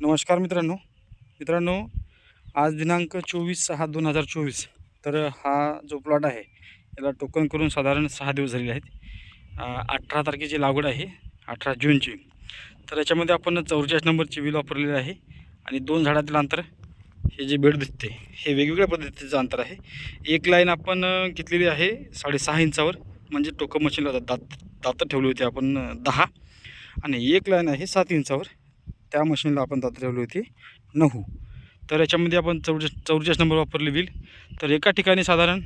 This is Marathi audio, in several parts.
नमस्कार मित्रांनो. मित्रांनो आज दिनांक चोवीस सहा दोन हजार चोवीस. तर हा जो प्लॉट आहे याला टोकन करून साधारण सहा दिवस झालेले आहेत. अठरा तारखेची लागवड आहे अठरा जूनची. तर याच्यामध्ये आपण चौवेचाळीस नंबरची विल वापरलेली आहे आणि दोन झाडातील अंतर हे जे बेड दिसते हे वेगवेगळ्या पद्धतीचं अंतर आहे. एक लाईन आपण घेतलेली आहे साडेसहा इंचावर म्हणजे टोकन मशीनला दात दातं ठेवली होती आपण दहा. आणि एक लाईन आहे सात इंचावर त्या मशीनला आपण दात होती. नऊ तर याच्यामध्ये आपण चौवेचाळीस चौवेचाळीस नंबर वापरले बिल तर एका ठिकाणी साधारण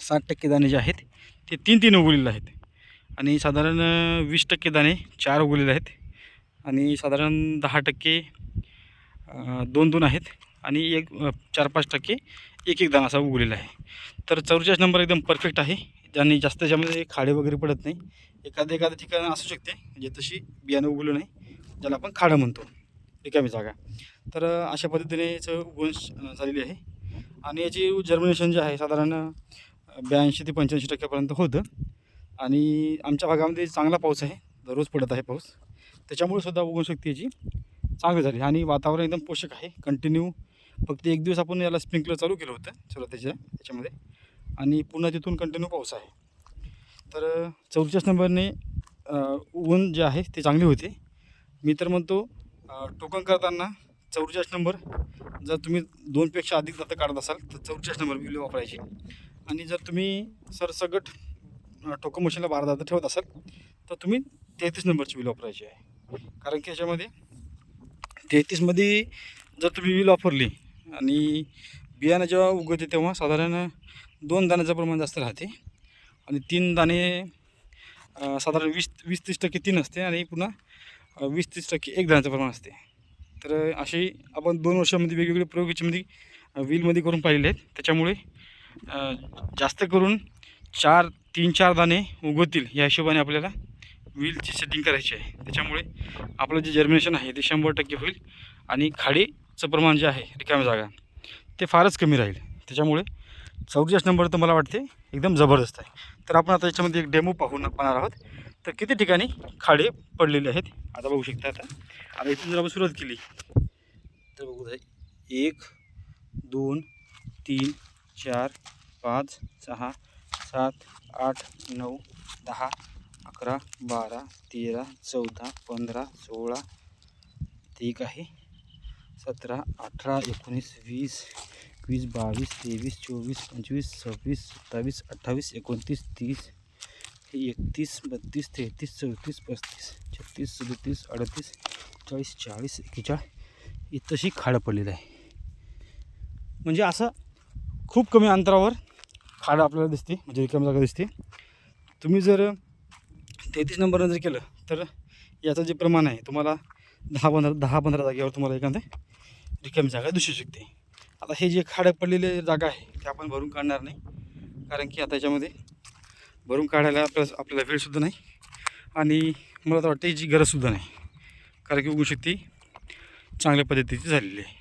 साठ टक्के दाणे जे आहेत ते तीन तीन उगवलेले आहेत. आणि साधारण वीस टक्के दाणे चार उगवलेले आहेत. आणि साधारण दहा टक्के दोन दोन आहेत. आणि एक चार पाच टक्के एक एक दाणा असा उगवलेला आहे. तर चौवेचाळीस नंबर एकदम परफेक्ट आहे. ज्यांनी जास्त याच्यामध्ये खाडे वगैरे पडत नाही. एखाद्या एखाद्या ठिकाण असू शकते. म्हणजे तशी बियाणं उगवलं नाही. ज्याला आपण खाडं म्हणतो. रिकामी जागा. तर अशा पद्धतीने याचं उगवण झालेली आहे. आणि याची जर्मिनेशन जे आहे साधारण ब्याऐंशी ते पंच्याऐंशी टक्क्यापर्यंत होतं. आणि आमच्या भागामध्ये चांगला पाऊस आहे. दररोज पडत आहे पाऊस. त्याच्यामुळे सुद्धा उगवणशक्ती याची चांगली झाली. आणि वातावरण एकदम पोषक आहे. कंटिन्यू फक्त एक दिवस आपण याला स्प्रिंकलर चालू केलं होतं. सुरुवातीच्या त्याच्यामध्ये आणि पुन्हा तिथून कंटिन्यू पाऊस आहे. तर चौतीस नंबरने ऊन जे आहे ते चांगले होते. मी तर म्हणतो टोकन करताना चौवेचाळीस नंबर जर तुम्ही दोनपेक्षा अधिक दातं काढत असाल तर चौवेचाळीस नंबर बिल वापरायची. आणि जर तुम्ही सरसगट टोकन मशीनला बारा दातं ठेवत असाल तर तुम्ही तेहतीस नंबरची बिल वापरायची आहे. कारण की याच्यामध्ये तेहतीसमध्ये जर तुम्ही विल वापरली आणि बियाणं जेव्हा उगवते तेव्हा साधारण दोन दाण्याचं प्रमाण जास्त राहते आणि तीन दाणे साधारण वीस वीस तीस टक्के तीन असते आणि पुन्हा वीस तीस टक्के एक दाण्याचं प्रमाण असते. तर अशी आपण दोन वर्षामध्ये वेगवेगळे प्रयोग याच्यामध्ये व्हीलमध्ये करून पाहिलेले आहेत. त्याच्यामुळे जास्त करून चार तीन चार दाणे उगवतील या हिशोबाने आपल्याला व्हीलची सेटिंग करायची आहे. त्याच्यामुळे आपलं जे जर्मिनेशन आहे ते शंभर टक्के होईल आणि खाडीचं प्रमाण जे आहे रिकाम्या जागा ते फारच कमी राहील. त्याच्यामुळे चौतीस नंबर तर मला वाटते एकदम जबरदस्त आहे. तर आपण आता याच्यामध्ये एक डेमो पाहून पाहणार आहोत. तर किती ठिकाणी खाडे पडलेले आहेत? आता बघू शकता आता. आता इथून जर आपण सुरुवात केली तर बघू द्या एक दोन तीन चार पाच सहा सात आठ नऊ दहा अकरा बारा तेरा चौदा पंधरा सोळा ते एक आहे सतरा अठरा एकोणीस वीस एकवीस बावीस तेवीस चोवीस पंचवीस सव्वीस सत्तावीस अठ्ठावीस एकोणतीस तीस एकतीस बत्तीस तेहतीस चौतीस पस्तीस छत्तीस सदतीस अडतीस चाळीस चाळीस एक्केचाळीस तशी खाडं पडलेलं आहे. म्हणजे असं खूप कमी अंतरावर खाडं आपल्याला दिसते म्हणजे रिकामी जागा दिसते. तुम्ही जर तेहतीस नंबरनं जर केलं तर याचं जे प्रमाण आहे तुम्हाला दहा पंधरा दहा पंधरा जागेवर तुम्हाला एखादं रिकामी जागा दिसू शकते. आता हे जे खाडं पडलेले जागा आहे ते आपण भरून काढणार नाही. कारण की आता याच्यामध्ये भरून काढायला आपल्याला आपल्याला वेळसुद्धा नाही. आणि मला तर वाटतं याची गरजसुद्धा नाही. कारण की उगू शक्ती चांगल्या पद्धतीची झालेली आहे.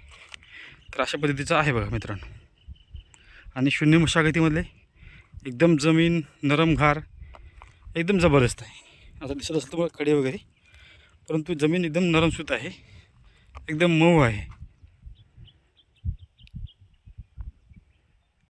तर अशा पद्धतीचं आहे बघा मित्रांनो. आणि शून्य मशागतीमधले एकदम जमीन नरम घार एकदम जबरदस्त आहे. आता दिसत असतं तुम्हाला खडे वगैरे परंतु जमीन एकदम नरमसूत आहे. एकदम मऊ आहे.